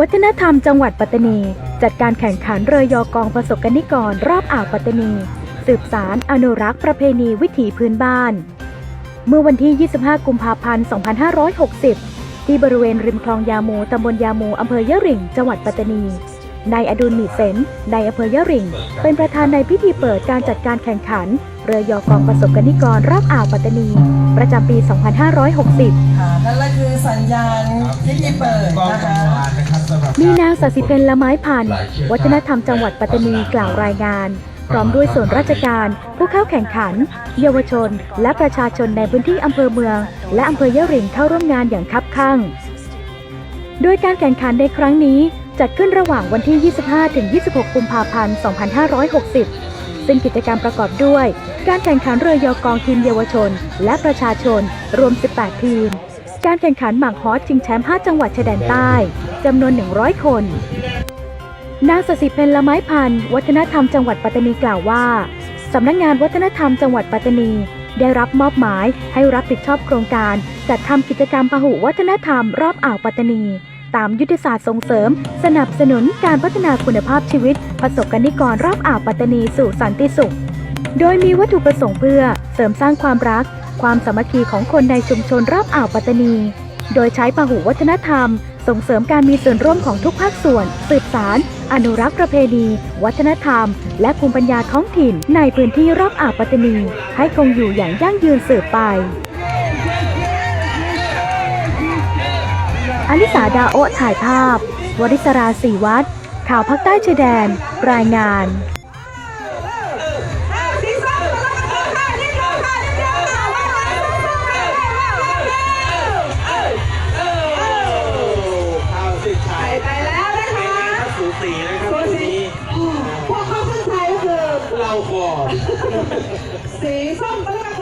วัฒนธรรมจังหวัดปัตตานี จัดการแข่งขันเรือยอกองประสบกนิกรรอบอ่าวปัตตานี สืบสารอนุรักษ์ประเพณีวิถีพื้นบ้าน เมื่อวันที่ 25 กุมภาพันธ์ 2560 ที่บริเวณริมคลองยามูตำบลยามูอำเภอยะริ่งจังหวัดปัตตานีนายอดุลมีเซนนายอำเภอยะริ่งเป็นประธานในพิธีเปิดการจัดการแข่งขัน เรือยอกองประสบกนิกรรอบอ่าวปัตตานี ประจำปี 2560 ค่ะนั่นก็คือสัญญาณพิธีเปิดนะคะ กำลังนะครับสำหรับมีนางสศิเพนละไม้พันธุ์วัฒนธรรมจังหวัดปัตตานีกล่าวรายงาน พร้อมด้วยส่วนราชการ ผู้เข้าแข่งขัน เยาวชน และประชาชนในพื้นที่อำเภอเมือง และอำเภอยะริงเข้าร่วมงานอย่างคับคั่งโดยการแข่งขันในครั้งนี้จัดขึ้นระหว่างวันที่ 25-26 กุมภาพันธ์ 2560 ซึ่งกิจกรรมประกอบด้วย การแข่งขันเรือยอกองทีมเยาวชน และประชาชนรวม 18 ทีม การแข่งขันหมากฮอสชิงแชมป์ 5 จังหวัดชายแดนใต้จำนวน 100 คน นางสศิเพนละไม้พันธ์วัฒนธรรมจังหวัดปัตตานีกล่าวว่าสำนักงานวัฒนธรรมจังหวัดปัตตานีได้รับมอบหมายให้รับผิดชอบโครงการจัดทำกิจกรรมพหุวัฒนธรรมรอบอ่าวปัตตานี ตามยุทธศาสตร์ส่งเสริม สนับสนุนการพัฒนาคุณภาพชีวิตประสบกนิกรรอบอ่าวปัตตานีสู่สันติสุข โดยมีวัตถุประสงค์เพื่อเสริมสร้างความรัก ความสามัคคีของคนในชุมชนรอบอ่าวปัตตานี โดยใช้พหุวัฒนธรรม ส่งเสริมการมีส่วนร่วมของทุกภาคส่วน สืบสาร อนุรักษ์ประเพณี วัฒนธรรม และภูมิปัญญาท้องถิ่น ในพื้นที่รอบอ่าวปัตตานี ให้คงอยู่อย่างยั่งยืนสืบไปอลิสาดาโอะถ่ายภาพ วริศราศรีวัฒน์ข่าวภาคใต้ชายแดน รายงาน พวกเข้าเส้นชัยก็คือเราก่อนสีส้มก็แล้วกัน